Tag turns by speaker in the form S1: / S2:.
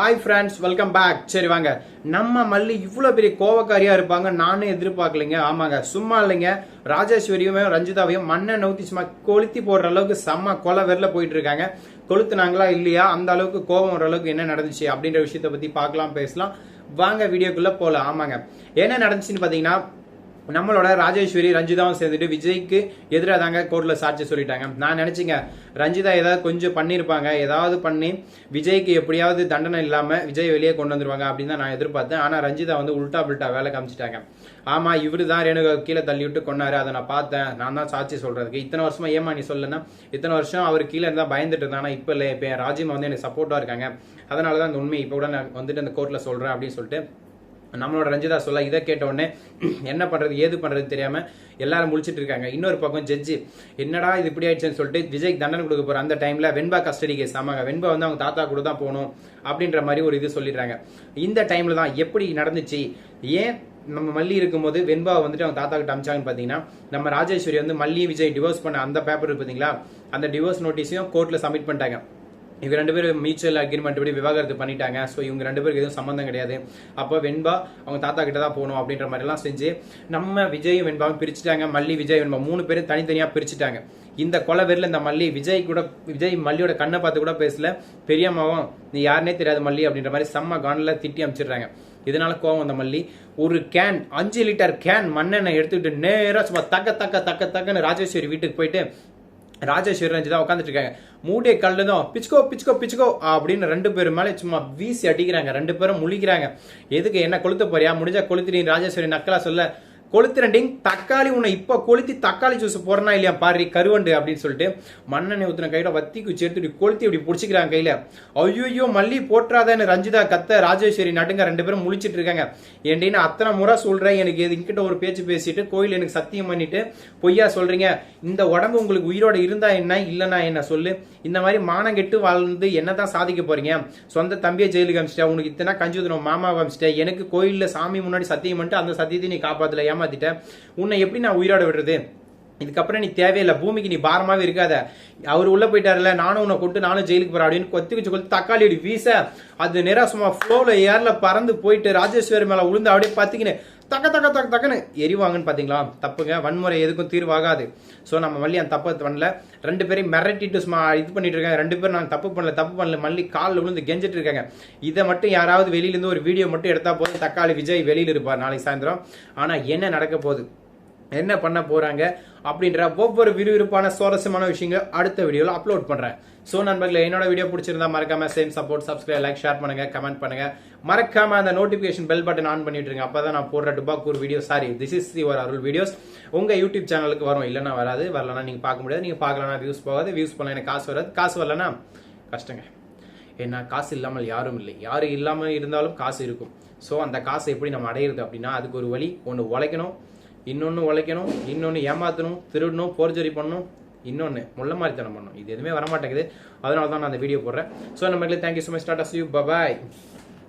S1: Hi friends welcome back சரி வாங்க. நம்ம மல்லி இவ்வளோ பெரிய கோவக்காரியாக இருப்பாங்க நானும் எதிர்பார்க்கலைங்க. ஆமாங்க. சும்மா இல்லைங்க. ராஜேஸ்வரியும் ரஞ்சிதாவையும் மண்ணை நவுத்தி சும்மா கொளுத்தி போடுற அளவுக்கு செம்ம கொலை வெறில போயிட்டு இருக்காங்க. கொளுத்துனாங்களா இல்லையா? அந்த அளவுக்கு கோபம் வர அளவுக்கு என்ன நடந்துச்சு அப்படின்ற விஷயத்த பற்றி பார்க்கலாம் பேசலாம். வாங்க வீடியோக்குள்ளே போகலாம் ஆமாங்க. என்ன நடந்துச்சுன்னு பார்த்தீங்கன்னா நம்மளோட ராஜேஸ்வரி ரஞ்சிதாவும் சேர்ந்துட்டு விஜய்க்கு எதிராக தாங்க கோர்ட்ல சாட்சி சொல்லிட்டாங்க. நான் நினைச்சிங்க ரஞ்சிதா ஏதாவது கொஞ்சம் பண்ணியிருப்பாங்க ஏதாவது பண்ணி விஜய்க்கு எப்படியாவது தண்டனை இல்லாம விஜய் வெளியே கொண்டு வந்துருவாங்க அப்படின்னு தான் நான் எதிர்பார்த்தேன். ஆனா ரஞ்சிதா வந்து உல்டா புல்ட்டா வேலை காமிச்சிட்டாங்க. ஆமா இவரு தான் ரேணுகா கீழே தள்ளி விட்டு கொண்டாரு அதை நான் பார்த்தேன். நான் தான் சாட்சி சொல்றதுக்கு. இத்தனை வருஷமா ஏமா நீ சொல்லனா இத்தனை வருஷம் அவர் கீழே இருந்தா பயந்துட்டு இருந்தா இப்ப இல்லை. இப்ப ராஜிமா வந்து எனக்கு சப்போர்ட்டா இருக்காங்க. அதனால தான் இந்த உண்மை இப்போ கூட நான் வந்துட்டு அந்த கோர்ட்ல சொல்றேன் அப்படின்னு சொல்லிட்டு நம்மளோட ரஞ்சிதா சொல்ல இதை கேட்டவுடனே என்ன பண்ணுறது ஏது பண்ணுறதுன்னு தெரியாமல் எல்லாரும் முழிச்சிட்டு இருக்காங்க. இன்னொரு பக்கம் ஜட்ஜி என்னடா இது இப்படி ஆயிடுச்சுன்னு சொல்லிட்டு விஜய் தண்டனை கொடுக்க போகிற அந்த டைமில் வெண்பா கஸ்டடி கேஸ் ஆமாங்க வெண்பா வந்து அவங்க தாத்தா கூட தான் போகணும் அப்படின்ற மாதிரி ஒரு இது சொல்லிடுறாங்க. இந்த டைமில் தான் எப்படி நடந்துச்சு? ஏன் நம்ம மல்லி இருக்கும்போது வெண்பா வந்துட்டு அவங்க தாத்தா கிட்ட அமிச்சாங்கன்னு பார்த்தீங்கன்னா நம்ம ராஜேஸ்வரி வந்து மல்லி விஜய் டிவோர்ஸ் பண்ண அந்த பேப்பர் பார்த்தீங்களா அந்த டிவோர்ஸ் நோட்டீஸையும் கோர்ட்டில் சப்மிட் பண்ணிட்டாங்க. இவங்க ரெண்டு பேரும் மியூச்சுவல் அக்ரிமெண்ட் படி விவாகரத்து பண்ணிட்டாங்க. ஸோ இவங்க ரெண்டு பேருக்கு எதுவும் சம்மந்தம் கிடையாது. அப்போ வெண்பா அவங்க தாத்தா கிட்ட தான் போகணும் அப்படின்ற மாதிரிலாம் செஞ்சு நம்ம விஜய் வெண்பாவும் பிரிச்சுட்டாங்க மல்லி விஜய் வெண்பா மூணு பேரும் தனித்தனியாக பிரிச்சுட்டாங்க. இந்த கொலை பேர்ல இந்த மல்லி விஜய் கூட விஜய் மல்லியோட கண்ணை பார்த்து கூட பேசல. பெரியம்மாவும் நீ யாருனே தெரியாது மல்லி அப்படின்ற மாதிரி செம்ம கானில் திட்டி அமைச்சிடுறாங்க. இதனால கோவம் வந்த மல்லி. ஒரு கேன் அஞ்சு லிட்டர் கேன் மண்ணெண்ணெய் எடுத்துக்கிட்டு நேராக சும்மா தக்க தக்க தக்க தக்கன்னு ராஜேஸ்வரி வீட்டுக்கு போயிட்டு ராஜேஸ்வரி ரஞ்சிதா உட்காந்துட்டு இருக்காங்க மூட்டையை கல்லதும் பிச்சுக்கோ பிச்சுக்கோ பிச்சுக்கோ அப்படின்னு ரெண்டு பேரும் மேலே சும்மா வீசி அடிக்கிறாங்க. ரெண்டு பேரும் முழிக்கிறாங்க. எதுக்கு என்ன கொளுத்த போறியா? முடிஞ்சா கொளுத்திரி ராஜேஸ்வரி நக்கலா சொல்ல. கொளுத்துறண்டிங் தக்காளி உன்னை இப்போ கொளுத்தி தக்காளி ஜூஸ் போடுறனா இல்லையா பாரு கருவண்டு அப்படின்னு சொல்லிட்டு மண்ணெண்ணெய் ஊற்றின கையில் வத்தி குச்சி எடுத்து இப்படி கொளுத்தி இப்படி பிடிச்சிக்கிறாங்க கையில். ஐயோ மல்லி போட்டுறாதேன்னு ரஞ்சிதா கத்த ராஜேஸ்வரி நடுங்க ரெண்டு பேரும் முழிச்சிட்டு இருக்காங்க. ஏன்டின்னு அத்தனை முறை சொல்கிறேன் எனக்கு இது இங்கிட்ட ஒரு பேச்சு பேசிட்டு கோயில் எனக்கு சத்தியம் பண்ணிட்டு பொய்யா சொல்கிறீங்க இந்த உடம்பு உங்களுக்கு உயிரோட இருந்தா என்ன இல்லைனா என்ன சொல்லு? இந்த மாதிரி மானம் கெட்டு வாழ்ந்து என்ன தான் சாதிக்க போறீங்க? சொந்த தம்பியை ஜெயிலுக்கு அமிச்சிட்டா உனக்கு இத்தனை கஞ்சி ஊற்றணும் மாமா அமிச்சிட்டேன் எனக்கு கோயிலில் சாமி முன்னாடி சத்தியம் பண்ணிட்டு அந்த சத்தியத்தை நீ காப்பாத்தல ஏமாத்திட்டேன். உன்னை எப்படி நான் உயிரோட விடுறது? இதுக்கப்புறம் நீ தேவையில்லை. பூமிக்கு நீ பாரமாவே இருக்காத. அவர் உள்ள போயிட்டாருல நானும் உன்னை கொண்டு நானும் ஜெயிலுக்கு போறேன் அப்படின்னு கொத்தி வச்சு கொத்தி தக்காளி அடி வீச அது நேரா சும்மா ஃப்ளோல ஏர்ல பறந்து போயிட்டு ராஜேஸ்வரி மேல உளுந்து அப்படியே பார்த்துக்கின்னு தக்க தக்க தக்க தக்கன்னு எரிவாங்கன்னு பார்த்தீங்களா தப்புங்க. வன்முறை எதுக்கும் தீர்வாகாது. ஸோ நம்ம மல்லி அந்த தப்பு பண்ணல. ரெண்டு பேரையும் மிரட்டிட்டு சும்மா இது பண்ணிட்டு இருக்காங்க. ரெண்டு பேரும் நாங்கள் தப்பு பண்ணல தப்பு பண்ணல. மல்லி காலில் விழுந்து கெஞ்சிட்டு இருக்காங்க. இதை மட்டும் யாராவது வெளியிலேருந்து ஒரு வீடியோ மட்டும் எடுத்தால் போதும். தக்காளி விஜய் வெளியில் இருப்பார் நாளைக்கு சாயந்தரம். ஆனால் என்ன நடக்க போகுது? என்ன பண்ண போறாங்க அப்படின்ற ஒவ்வொரு விறுவிறுப்பான சுவாரஸ்யமான விஷயங்கள் அடுத்த வீடியோவில் அப்லோட் பண்றேன். ஸோ நண்பர்களே என்னோட வீடியோ பிடிச்சிருந்தா மறக்காம same support subscribe like share பண்ணுங்க கமெண்ட் பண்ணுங்க. மறக்காம அந்த நோட்டிபிகேஷன் பெல் பட்டன் ஆன் பண்ணிட்டு இருங்க. அப்பதான் நான் போடுற டுபாக்கூர் video sorry this is your Arul videos உங்க யூடியூப் சேனலுக்கு வரும். இல்லைன்னா வராது. வரலன்னா நீங்க பார்க்க முடியாது. நீங்க பார்க்கலன்னா வியூஸ் போகாது. வியூஸ் பண்ணலாம் எனக்கு காசு வராது. காசு வரலன்னா கஷ்டங்க. ஏன்னா காசு இல்லாமல் யாரும் இல்லை. யாரு இல்லாமல் இருந்தாலும் காசு இருக்கும். ஸோ அந்த காசை எப்படி நம்ம அடையிறது அப்படின்னா அதுக்கு ஒரு வழி ஒன்று உழைக்கணும். இன்னொன்று உழைக்கணும் இன்னொன்று ஏமாற்றணும் திருடணும் போர்ஜரி பண்ணணும் இன்னொன்று முள்ள மாதிரித்தனம் பண்ணணும். இது எதுவுமே வரமாட்டேங்குது. அதனால தான் நான் அந்த வீடியோ போடுறேன். ஸோ நம்மளுக்கு thank you so much start as you bye bye